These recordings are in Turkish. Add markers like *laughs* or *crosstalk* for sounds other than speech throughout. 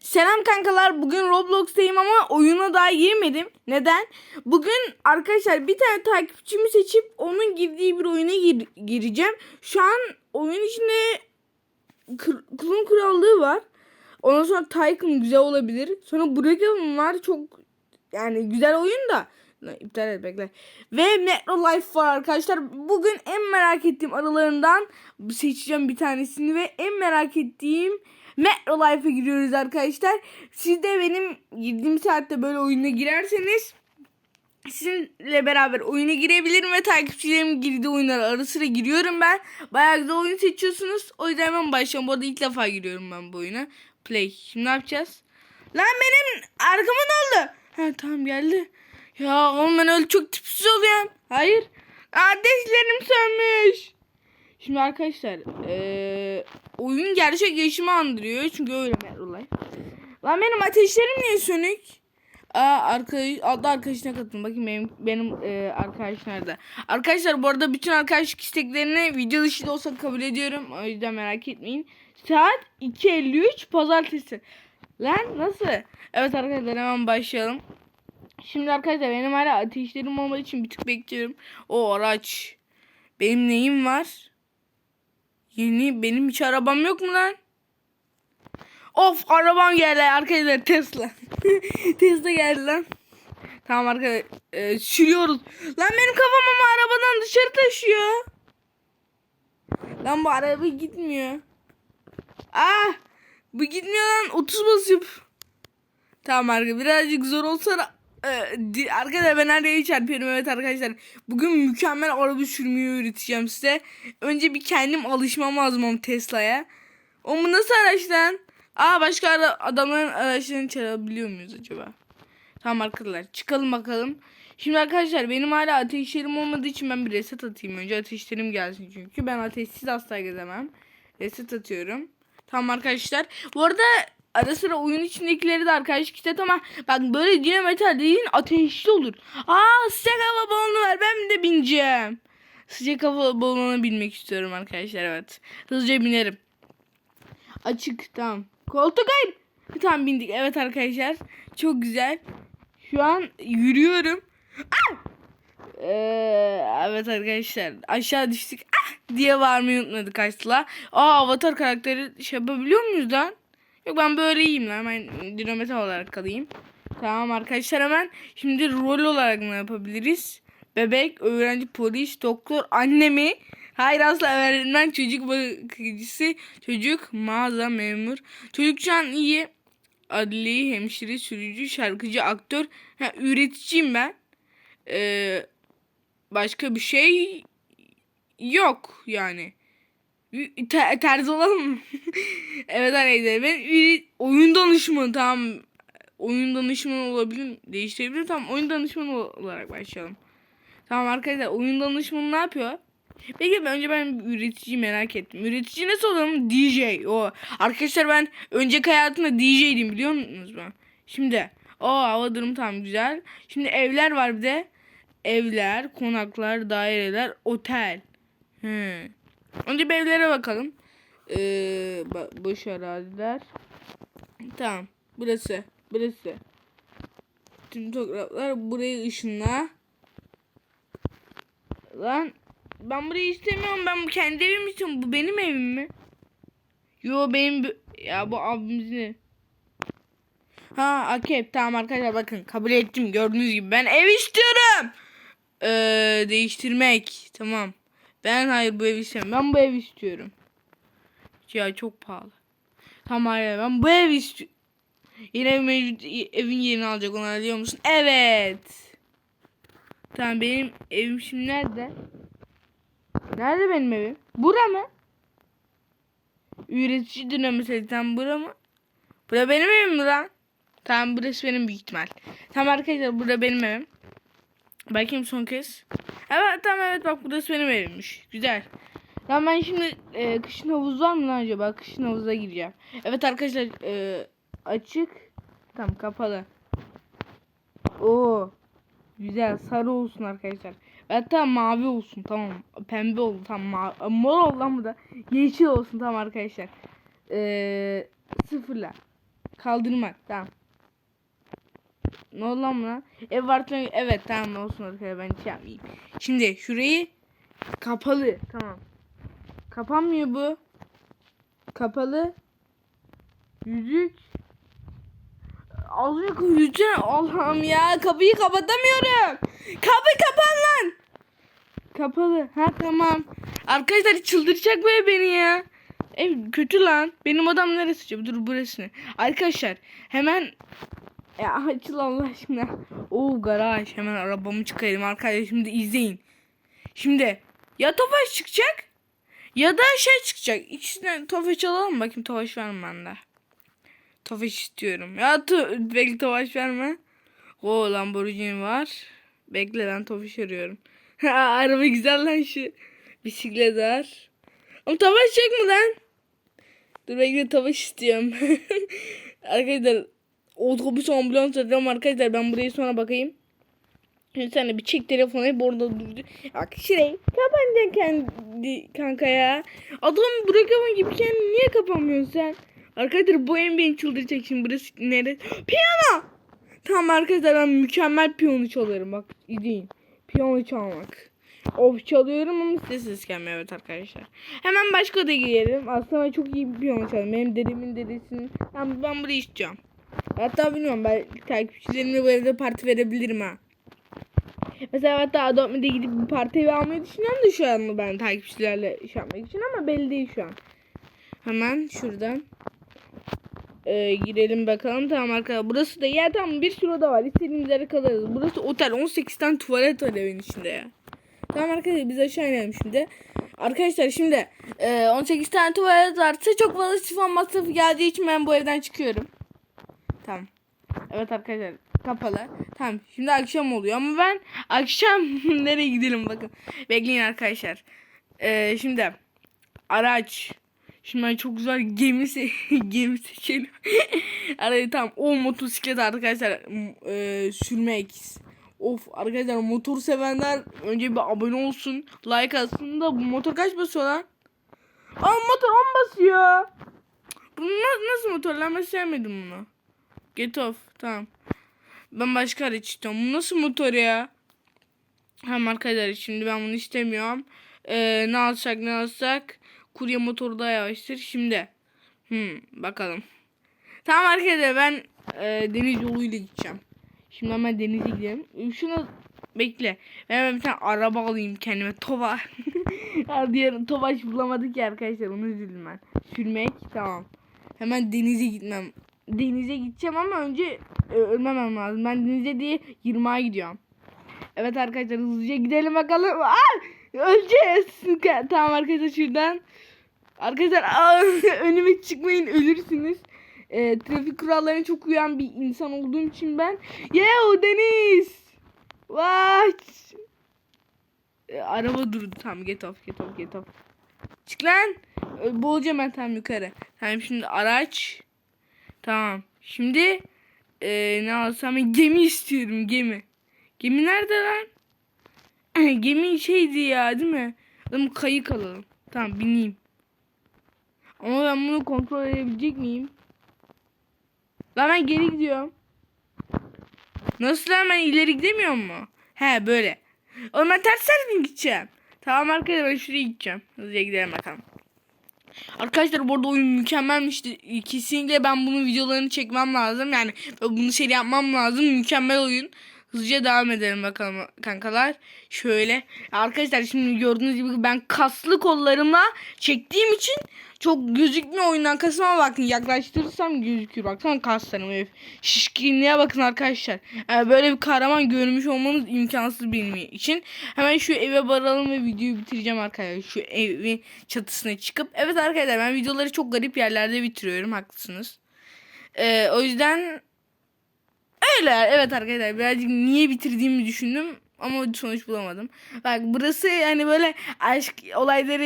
Selam kankalar. Bugün Roblox'tayım ama oyuna daha girmedim. Neden? Bugün arkadaşlar bir tane takipçimi seçip onun girdiği bir oyuna gir- gireceğim. Şu an oyun içinde kulun krallığı var. Ondan sonra Tycoon güzel olabilir. Sonra Brookhaven var. Çok yani güzel oyun da. İptal et bekle. Ve Metro Life var arkadaşlar. Bugün en merak ettiğim aralarından seçeceğim bir tanesini ve en merak ettiğim Metro Life'a giriyoruz arkadaşlar. Siz de benim girdiğim saatte böyle oyuna girerseniz sizinle beraber oyuna girebilirim ve takipçilerimin girdiği oyunlara ara sıra giriyorum ben. Bayağı güzel oyun seçiyorsunuz. O yüzden hemen başlayalım. Bu arada ilk defa giriyorum ben bu oyuna. Play. Şimdi ne yapacağız? Lan benim arkama ne oldu? Ha tamam geldi. Ya oğlum ben öyle çok tipsiz oluyorum. Hayır. Ateşlerim sönmüş. Şimdi arkadaşlar eee, oyun gerçek yaşımı andırıyor. Çünkü öyle Metro Life. Lan benim ateşlerim niye sönük? Aa arkadaş adlı arkadaşına katılın. Bakayım benim benim eee arkadaş nerede? Arkadaşlar bu arada bütün arkadaşlık isteklerini video dışı da olsa kabul ediyorum. O yüzden merak etmeyin. Saat 2.53 pazartesi. Lan nasıl? Evet arkadaşlar hemen başlayalım. Şimdi arkadaşlar benim hala ateşlerim olmadığı için bir tık bekliyorum. O araç. Benim neyim var? Yeni benim hiç arabam yok mu lan? Of arabam geldi arkadaşlar Tesla. *laughs* Tesla geldi lan. Tamam arkadaşlar e, sürüyoruz. Lan benim kafam ama arabadan dışarı taşıyor. Lan bu araba gitmiyor. Ah bu gitmiyor lan 30 basıp. Tamam arkadaşlar birazcık zor olsa da e, di- arkadaşlar ben nereye çarpıyorum evet arkadaşlar. Bugün mükemmel araba sürmeyi öğreteceğim size. Önce bir kendim alışmam lazım Tesla'ya. O mu nasıl araç lan? Aa başka ara- adamların araçlarını çalabiliyor muyuz acaba? Tamam arkadaşlar çıkalım bakalım. Şimdi arkadaşlar benim hala ateşlerim olmadığı için ben bir reset atayım. Önce ateşlerim gelsin çünkü ben ateşsiz asla gezemem. Reset atıyorum. Tamam arkadaşlar. Bu arada ara sıra oyun içindekileri de arkadaşlık istet ama bak böyle dinametal değil ateşli olur. Aa sıcak hava balonu ver ben de bineceğim. Sıcak hava balonuna binmek istiyorum arkadaşlar evet. Hızlıca binerim. Açık tamam. Koltuk hayır. Tamam bindik evet arkadaşlar. Çok güzel. Şu an yürüyorum. Ah! Ee, evet arkadaşlar aşağı düştük ah! diye varmayı unutmadık asla. Aa avatar karakteri şey yapabiliyor muyuz lan? Yok ben böyle iyiyim lan ben dinamite olarak kalayım. Tamam arkadaşlar hemen şimdi rol olarak ne yapabiliriz? Bebek, öğrenci, polis, doktor, annemi. Hayır asla öğretmen, çocuk bakıcısı, çocuk, mağaza, memur. Çocuk şu an iyi. Adli, hemşire, sürücü, şarkıcı, aktör. Ha, üreticiyim ben. Ee, başka bir şey yok yani. Ter, terzi olalım *laughs* mı? evet arkadaşlar ben oyun danışmanı tamam. Oyun danışmanı olabilir değiştirebilir tamam oyun danışmanı olarak başlayalım. Tamam arkadaşlar oyun danışmanı ne yapıyor? Peki ben önce ben üreticiyi merak ettim. Üretici nasıl olalım? DJ. O. Arkadaşlar ben önceki hayatımda DJ'dim biliyor musunuz mu? Şimdi o hava durum tam güzel. Şimdi evler var bir de. Evler, konaklar, daireler, otel. He. Önce evlere bakalım. Ee, boş araziler. Tamam. Burası. Burası. Tüm topraklar burayı ışınla. Lan ben burayı istemiyorum. Ben kendi evim istiyorum. Bu benim evim mi? Yo benim ya bu abimizin. Ha okey tamam arkadaşlar bakın kabul ettim gördüğünüz gibi ben ev istiyorum. Ee, değiştirmek tamam. Ben hayır bu evi istemiyorum. Ben bu evi istiyorum. Ya çok pahalı. Tamam hayır ben bu evi istiyorum. Yine ev mevcut, evin yerini alacak onu biliyor musun? Evet. Tamam benim evim şimdi nerede? Nerede benim evim? Bura mı? Üretici dinamisi tam bura mı? Bura benim evim mi lan? Tamam burası benim büyük ihtimal. Tamam arkadaşlar burada benim evim. Bakayım son kez. Evet tamam evet bak burası benim evimmiş. Güzel. Lan ben şimdi e, kışın havuz var mı lan acaba? Kışın havuza gireceğim. Evet arkadaşlar e, açık. Tamam kapalı. Oo. Güzel sarı olsun arkadaşlar. Hatta mavi olsun tamam. Pembe oldu tamam. Ma- mor oldu lan bu da. Yeşil olsun tamam arkadaşlar. Ee, sıfırla. Kaldırmak. Tamam. Ne oldu lan buna? Ev artı evet tamam olsun arkadaşlar ben şey yapmayayım. Şimdi şurayı kapalı. Tamam. Kapanmıyor bu. Kapalı. Yüzük. Az önce yüzük. Allah'ım ya kapıyı kapatamıyorum. Kapı kapan lan. Kapalı. Ha tamam. Arkadaşlar çıldıracak böyle beni ya. Ev kötü lan. Benim odam neresi? Dur burası ne? Arkadaşlar hemen ya açıl Allah aşkına. Oo garaj. Hemen arabamı çıkarayım arkadaşlar. Şimdi izleyin. Şimdi ya Tofaş çıkacak ya da şey çıkacak. İkisinden Tofaş alalım bakayım. Tofaş var mı bende? Tofaş istiyorum. Ya to bekle Tofaş verme. O Lamborghini var. Bekle ben Tofaş arıyorum. *laughs* Araba güzel lan şu. Bisiklet var. Ama Tofaş çek mi lan? Dur bekle Tofaş istiyorum. *laughs* arkadaşlar otobüs ambulans arıyorum arkadaşlar. Ben buraya sonra bakayım. Bir tane bir çek telefonu orada durdu. Bak şurayı kapanacak kendi kanka ya. Adam bırakamam gibi kendini niye kapamıyorsun sen? Arkadaşlar bu en beni çıldıracak şimdi burası neresi? Piyano! Tamam arkadaşlar ben mükemmel piyano çalarım bak izleyin. Piyano çalmak. Of çalıyorum ama sessiz gelmiyor evet arkadaşlar. Hemen başka odaya girelim. Aslında çok iyi bir piyano çalıyorum. Benim dedemin dedesinin. Ben, ben burayı istiyorum. Hatta bilmiyorum ben takipçilerimle bu evde parti verebilirim ha. Mesela hatta Adobe'de gidip bir parti almayı düşünüyorum da şu an ben takipçilerle iş yapmak için ama belli değil şu an. Hemen şuradan ee, girelim bakalım. Tamam arkadaşlar. Burası da ya tamam bir sürü oda var. İstediğimiz yere kalırız. Burası otel. 18 tane tuvalet var evin içinde ya. Tamam arkadaşlar biz aşağı inelim şimdi. Arkadaşlar şimdi e, 18 tane tuvalet varsa çok fazla sifon masrafı geldiği için ben bu evden çıkıyorum. Evet arkadaşlar kapalı. Tamam şimdi akşam oluyor ama ben akşam *laughs* nereye gidelim bakın. Bekleyin arkadaşlar. Ee, şimdi araç. Şimdi ben çok güzel gemi se- *laughs* gemi seçelim. *laughs* Arayı tamam o motosiklet arkadaşlar e, sürmek. Of arkadaşlar motor sevenler önce bir abone olsun. Like atsın da bu motor kaç basıyor lan? Aa motor 10 basıyor. Bu na- nasıl motor lan ben sevmedim bunu. Get off tamam. Ben başka araç istiyorum. Bu nasıl motor ya? Hem arkadaşlar şimdi ben bunu istemiyorum. Ee, ne alsak ne alsak. Kurye motoru da yavaştır. Şimdi. Hmm, bakalım. Tamam arkadaşlar ben e, deniz yoluyla gideceğim. Şimdi hemen denize gidelim. Şunu bekle. Ben hemen bir tane araba alayım kendime. Tova. *laughs* diğer Tovaş bulamadık ya arkadaşlar. Onu üzüldüm ben. Sürmek tamam. Hemen denize gitmem. Denize gideceğim ama önce e, ölmemem lazım. Ben denize diye 20'a gidiyorum. Evet arkadaşlar hızlıca gidelim bakalım. Aa, öleceğiz. *laughs* Tamam arkadaşlar şuradan. Arkadaşlar aa, *laughs* önüme çıkmayın ölürsünüz. E, trafik kurallarına çok uyan bir insan olduğum için ben. Yo deniz. What? E, araba durdu. Tamam get off get off get off. Çık lan. E, boğulacağım ben tam yukarı. Tamam şimdi araç. Tamam. Şimdi e, ne alsam gemi istiyorum gemi. Gemi nerede lan? *clears throat* gemi şeydi ya değil mi? Adam kayık alalım. Tamam bineyim. Ama ben bunu kontrol edebilecek miyim? Lan ben geri gidiyorum. Nasıl lan ben ileri gidemiyor mu? He böyle. Oğlum ben ters gideceğim? Tamam arkadaşlar ben şuraya gideceğim. Hızlıca gidelim bakalım. Arkadaşlar bu arada oyun mükemmelmişti. Kesinlikle ben bunun videolarını çekmem lazım. Yani bunu seri yapmam lazım. Mükemmel oyun. Hızlıca devam edelim bakalım kankalar. Şöyle. Arkadaşlar şimdi gördüğünüz gibi ben kaslı kollarımla çektiğim için çok gözükmüyor oyundan kasıma bakın yaklaştırırsam gözükür baksana kaslarım herif. Şişkinliğe bakın arkadaşlar. Yani böyle bir kahraman görmüş olmanız imkansız benim için. Hemen şu eve varalım ve videoyu bitireceğim arkadaşlar. Şu evin çatısına çıkıp. Evet arkadaşlar ben videoları çok garip yerlerde bitiriyorum haklısınız. Ee, o yüzden öyle evet arkadaşlar birazcık niye bitirdiğimi düşündüm ama sonuç bulamadım. Bak burası yani böyle aşk olayları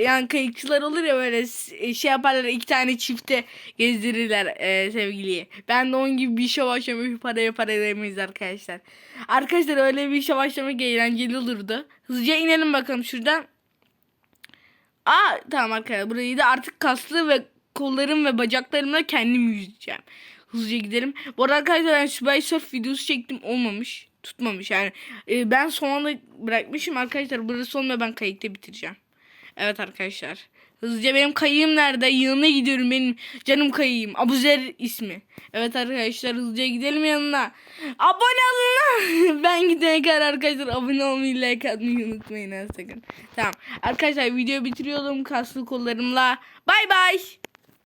yani kayıkçılar olur ya böyle şey yaparlar iki tane çifte gezdirirler e, sevgiliyi. Ben de onun gibi bir başlamış paraya para edemeyiz arkadaşlar. Arkadaşlar öyle bir başlamak eğlenceli olurdu. Hızlıca inelim bakalım şuradan. Aa tamam arkadaşlar burayı da artık kaslı ve kollarım ve bacaklarımla kendim yüzeceğim. Hızlıca gidelim. Bu arada arkadaşlar ben Subway Surf videosu çektim olmamış. Tutmamış yani. E, ben son anda bırakmışım arkadaşlar. Burası sonunda ben kayıkta bitireceğim. Evet arkadaşlar. Hızlıca benim kayığım nerede? Yanına gidiyorum benim canım kayığım. Abuzer ismi. Evet arkadaşlar hızlıca gidelim yanına. Abone olun. *laughs* ben gidene kadar arkadaşlar abone olmayı like atmayı unutmayın sakın. Tamam. Arkadaşlar videoyu bitiriyorum kaslı kollarımla. Bay bay.